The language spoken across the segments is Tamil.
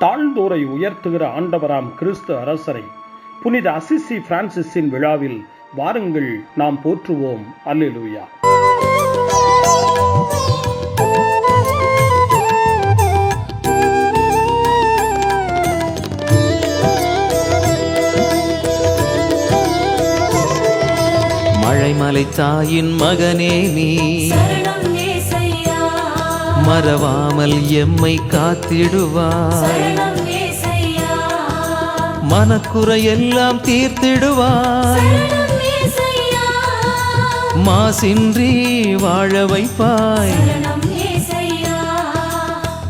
தாழ்ந்தோரை உயர்த்துகிற ஆண்டவராம் கிறிஸ்து அரசரை புனித அசிசி பிரான்சிஸின் விழாவில் வாருங்கள் நாம் போற்றுவோம். அல்லேலூயா. மழைமலை தாயின் மகனே நீ. மறவாமல் எம்மை காத்திடுவாய். மனக்குறையெல்லாம் தீர்த்திடுவாய். மாசின்றி வாழ வைப்பாய்.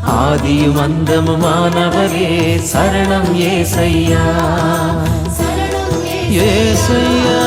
ஆதியும் அந்தமுமானவரே சரணம் ஏசையா. சரணம் ஏசையா.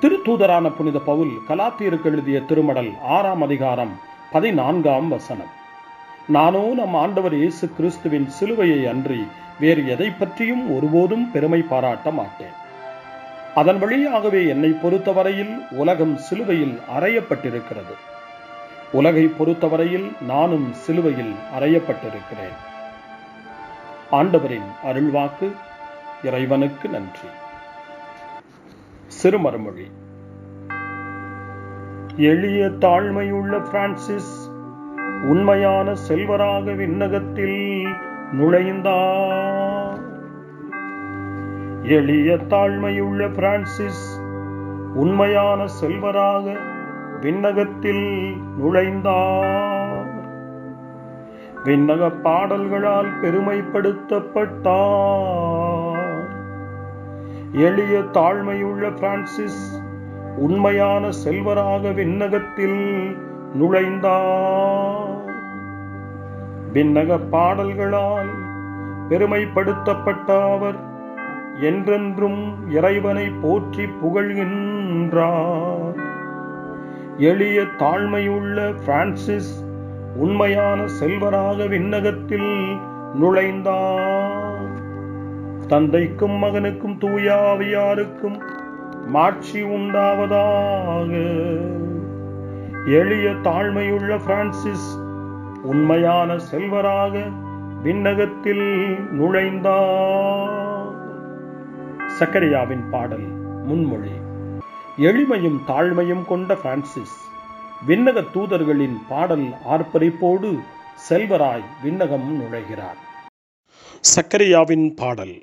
திருத்தூதரான புனித பவுல் கலாத்தியருக்கு எழுதிய திருமடல் ஆறாம் அதிகாரம் பதினான்காம் வசனம். நானோ நம் ஆண்டவர் இயேசு கிறிஸ்துவின் சிலுவையை அன்றி வேறு எதை பற்றியும் ஒருபோதும் பெருமை பாராட்ட மாட்டேன். அதன் வழியாகவே என்னை பொறுத்தவரையில் உலகம் சிலுவையில் அறையப்பட்டிருக்கிறது. உலகை பொறுத்தவரையில் நானும் சிலுவையில் அறையப்பட்டிருக்கிறேன். ஆண்டவரின் அருள்வாக்கு இறைவனுக்கு நன்றி. சிறுமறுமொழி. எளிய தாழ்மையுள்ள பிரான்சிஸ் உண்மையான செல்வராக விண்ணகத்தில் நுழைந்தார் எளிய தாழ்மையுள்ள பிரான்சிஸ் உண்மையான செல்வராக விண்ணகத்தில் நுழைந்தார் விண்ணக பாடல்களால் பெருமைப்படுத்தப்பட்டார் எளிய தாழ்மையுள்ள பிரான்சிஸ் உண்மையான செல்வராக விண்ணகத்தில் நுழைந்தார். விண்ணக பாடல்களால் பெருமைப்படுத்தப்பட்ட அவர் என்றென்றும் இறைவனை போற்றி புகழ்கின்றார். எளிய தாழ்மையுள்ள பிரான்சிஸ் உண்மையான செல்வராக விண்ணகத்தில் நுழைந்தார். தந்தைக்கும் மகனுக்கும் தூயாவியாருக்கும் மாட்சி உண்டாவதாக. எளிய தாழ்மையுள்ள பிரான்சிஸ் உண்மையான செல்வராக விண்ணகத்தில் நுழைந்தார். சக்கரியாவின் பாடல் முன்மொழி. எளிமையும் தாழ்மையும் கொண்ட பிரான்சிஸ் விண்ணக தூதர்களின் பாடல் ஆர்ப்பரிப்போடு செல்வராய் விண்ணகம் நுழைகிறார். சக்கரியாவின் பாடல்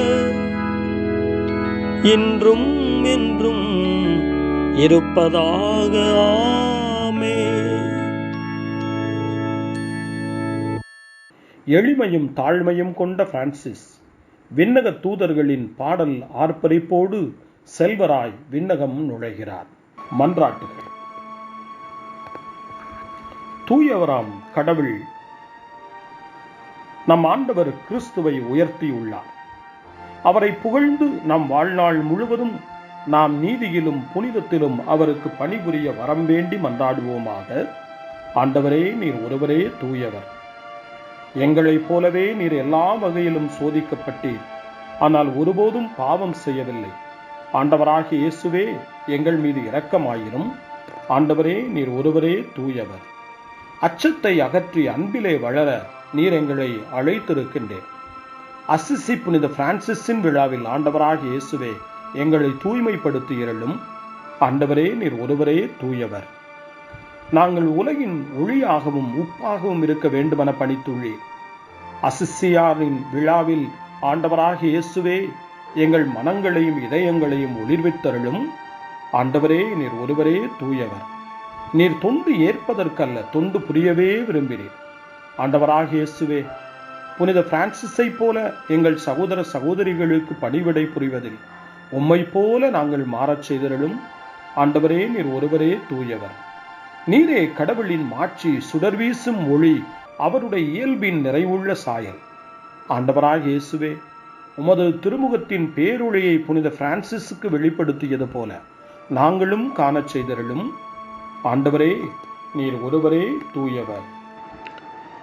இன்றும் என்றும் இருப்பதாக ஆமே எளிமையும் தாழ்மையும் கொண்ட பிரான்சிஸ் விண்ணக தூதர்களின் பாடல் ஆர்ப்பரிப்போடு செல்வராய் விண்ணகம் நுழைகிறார். மன்றாட்டுகள். தூயவராம் கடவுள் நம் ஆண்டவர் கிறிஸ்துவை உயர்த்தியுள்ளார். அவரை புகழ்ந்து நம் வாழ்நாள் முழுவதும் நாம் நீதியிலும் புனிதத்திலும் அவருக்கு பணிபுரிய வரம் வேண்டி மன்றாடுவோமாக. ஆண்டவரே நீர் ஒருவரே தூயவர். எங்களைப் போலவே நீர் எல்லா வகையிலும் சோதிக்கப்பட்டீர். ஆனால் ஒருபோதும் பாவம் செய்யவில்லை. ஆண்டவராகிய இயேசுவே எங்கள் மீது இரக்கமாயிரும். ஆண்டவரே நீர் ஒருவரே தூயவர். அச்சத்தை அகற்றி அன்பிலே வளர நீர் எங்களை அழைத்திருக்கின்றேன். அசிசி புனித பிரான்சிஸின் விழாவில் ஆண்டவராக இயேசுவே எங்களை தூய்மைப்படுத்தி இருளும். ஆண்டவரே நீர் ஒருவரே தூயவர். நாங்கள் உலகின் ஒளியாகவும் உப்பாகவும் இருக்க வேண்டுமென பணித்துள்ளேன் அசிசியாரின் விழாவில் ஆண்டவராக இயேசுவே எங்கள் மனங்களையும் இதயங்களையும் ஒளிர்வித்தருளும். ஆண்டவரே நீர் ஒருவரே தூயவர். நீர் தொண்டு ஏற்பதற்கல்ல தொண்டு புரியவே விரும்பினீர். ஆண்டவராக இயேசுவே புனித பிரான்சிஸை போல எங்கள் சகோதர சகோதரிகளுக்கு பணிவிடை புரிவதில் உம்மை போல நாங்கள் மாறச் செய்தருளும். ஆண்டவரே நீர் ஒருவரே தூயவர். நீரே கடவுளின் மாட்சி சுடர்வீசும் மொழி அவருடைய இயல்பின் நிறைவுள்ள சாயல். ஆண்டவராக இயேசுவே உமது திருமுகத்தின் பேரொழியை புனித பிரான்சிஸுக்கு வெளிப்படுத்தியது போல நாங்களும் காணச் செய்தருளும். ஆண்டவரே நீர் ஒருவரே தூயவர்.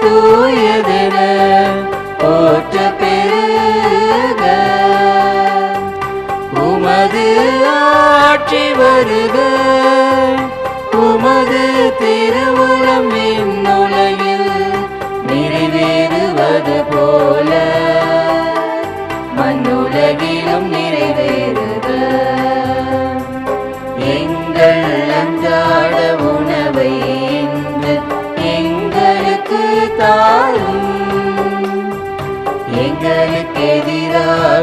தூயதென போற்ற பெருக. உமது ஆட்சி வருக. உமது திருவுளம் என்னுலகில் நிறைவேறுவது போல.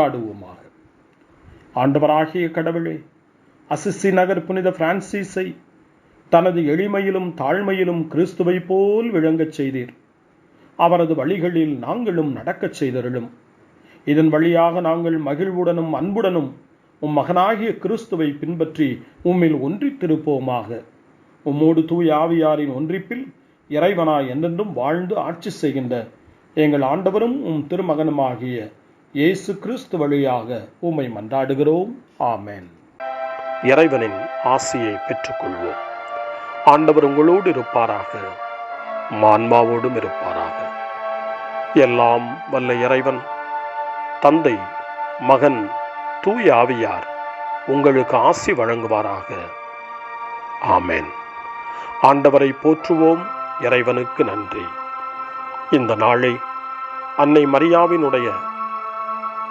மன்றாடுவோமாக ஆண்டவராகிய கடவுளே அசிசி நகர் புனித பிரான்சிஸை தனது எளிமையிலும் தாழ்மையிலும் கிறிஸ்துவை போல் விளங்கச் செய்தீர். அவரது வழிகளில் நாங்களும் நடக்கச் செய்தருளும். இதன் வழியாக நாங்கள் மகிழ்வுடனும் அன்புடனும் உம் மகனாகிய கிறிஸ்துவை பின்பற்றி உம்மில் ஒன்றித்திருப்போமாக. உம்மோடு தூய ஆவியாரின் ஒன்றிப்பில் இறைவனாய் என்றென்றும் வாழ்ந்து ஆட்சி செய்கின்ற எங்கள் ஆண்டவரும் உம் திருமகனுமாகிய இயேசு கிறிஸ்து வழியாக உம்மை மன்றாடுகிறோம். ஆமேன். இறைவனின் ஆசியை பெற்றுக்கொள்வோம். ஆண்டவர் உங்களோடு இருப்பாராக. மான்மாவோடும் இருப்பாராக. எல்லாம் வல்ல இறைவன் தந்தை மகன் தூய ஆவியார் உங்களுக்கு ஆசி வழங்குவாராக. ஆமேன். ஆண்டவரை போற்றுவோம். இறைவனுக்கு நன்றி. இந்த நாளை அன்னை மரியாவினுடைய